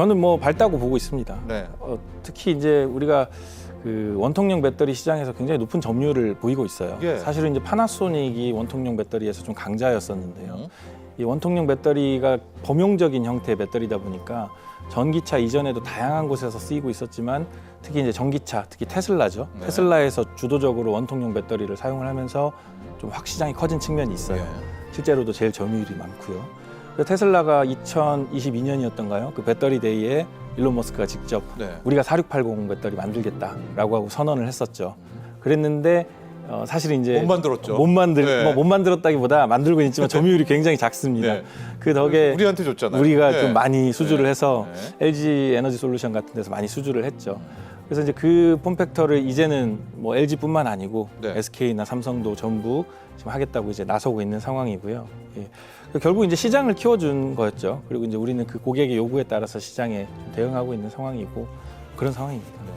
저는 뭐 밝다고 보고 있습니다. 네. 어, 특히 이제 우리가 그 원통형 배터리 시장에서 굉장히 높은 점유율을 보이고 있어요. 예. 사실은 이제 파나소닉이 원통형 배터리에서 좀 강자였었는데요. 음. 이 원통형 배터리가 범용적인 형태의 배터리다 보니까 전기차 이전에도 다양한 곳에서 쓰이고 있었지만 특히 이제 전기차, 특히 테슬라죠. 네. 테슬라에서 주도적으로 원통형 배터리를 사용을 하면서 좀 확 시장이 커진 측면이 있어요. 예. 실제로도 제일 점유율이 많고요. 그래서 테슬라가 2022년이었던가요? 그 배터리 데이에 일론 머스크가 직접 네. 우리가 4680 배터리 만들겠다라고 하고 선언을 했었죠. 그랬는데 어, 사실 이제 못 만들었죠. 못 만들 네. 뭐못 만들었다기보다 만들고 있지만 점유율이 굉장히 작습니다. 네. 그 덕에 우리한테 줬잖아요. 우리가 네. 좀 많이 수주를 네. 해서 네. LG 에너지 솔루션 같은 데서 많이 수주를 했죠. 그래서 이제 그 폼팩터를 이제는 뭐 LG뿐만 아니고 네. SK나 삼성도 전부 지금 하겠다고 이제 나서고 있는 상황이고요. 예. 결국 이제 시장을 키워준 거였죠. 그리고 이제 우리는 그 고객의 요구에 따라서 시장에 좀 대응하고 있는 상황이고 그런 상황입니다.